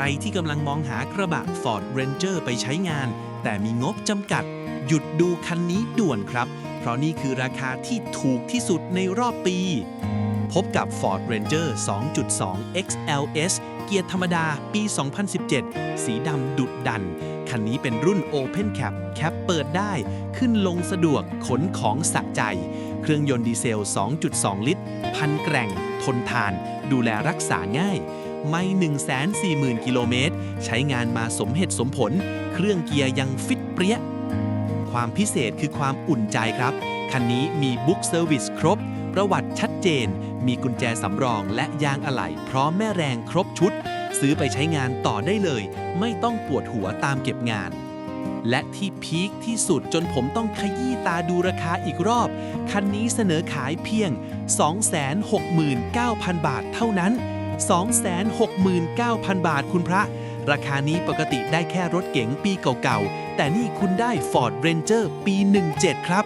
รที่กำลังมองหากระบะ Ford Ranger ไปใช้งาน แต่มีงบจำกัด หยุดดูคันนี้ด่วนครับ เพราะนี่คือราคาที่ถูกที่สุดในรอบปี พบกับ Ford Ranger 2.2 XLS เกียร์ธรรมดาปี 2017 สีดำดุดดัน คันนี้เป็นรุ่น Open Cap แคปเปิดได้ ขึ้นลงสะดวก ขนของสะใจ เครื่องยนต์ดีเซล 2.2 ลิตร พันแกร่ง ทนทาน ดูแลรักษาง่าย ไม่ 140,000 กิโลเมตร ใช้งานมาสมเหตุสมผล เครื่องเกียร์ยังฟิตเปรี้ย ความพิเศษคือความอุ่นใจครับ คันนี้มีบุ๊กเซอร์วิสครบ ประวัติชัดเจน มีกุญแจสำรองและยางอะไหล่พร้อมแม่แรงครบชุด ซื้อไปใช้งานต่อได้เลย ไม่ต้องปวดหัวตามเก็บงานและที่พีคที่สุดจนผมต้องขยี้ตาดูราคาอีกรอบ คันนี้เสนอขายเพียง 269,000 บาทเท่านั้น 269,000 บาทคุณพระ ราคานี้ปกติได้แค่รถเก๋งปีเก่าๆ แต่นี่คุณได้ Ford Ranger ปี 17 ครับ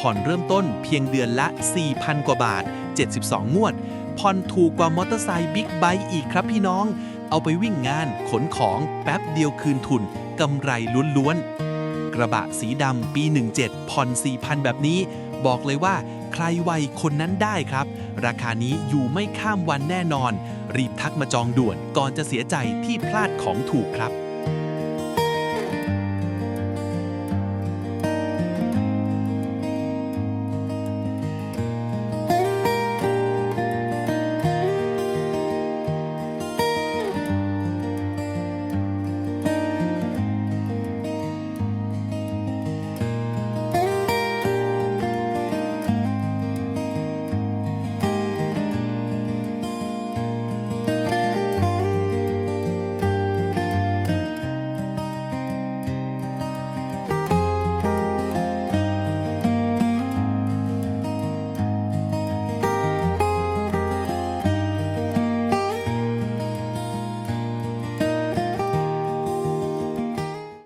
ผ่อนเริ่มต้นเพียงเดือนละ 4,000 กว่าบาท 72 งวด ผ่อนถูกกว่ามอเตอร์ไซค์บิ๊กไบค์อีกครับพี่น้อง เอาไปวิ่งงาน ขนของแป๊บเดียวคืนทุนกำไรล้วนๆ กระบะสีดำปี 17 ผ่อน 4,000 แบบนี้ บอกเลยว่าใครไวคนนั้นได้ครับ ราคานี้อยู่ไม่ข้ามวันแน่นอน รีบทักมาจองด่วนก่อนจะเสียใจที่พลาดของถูกครับ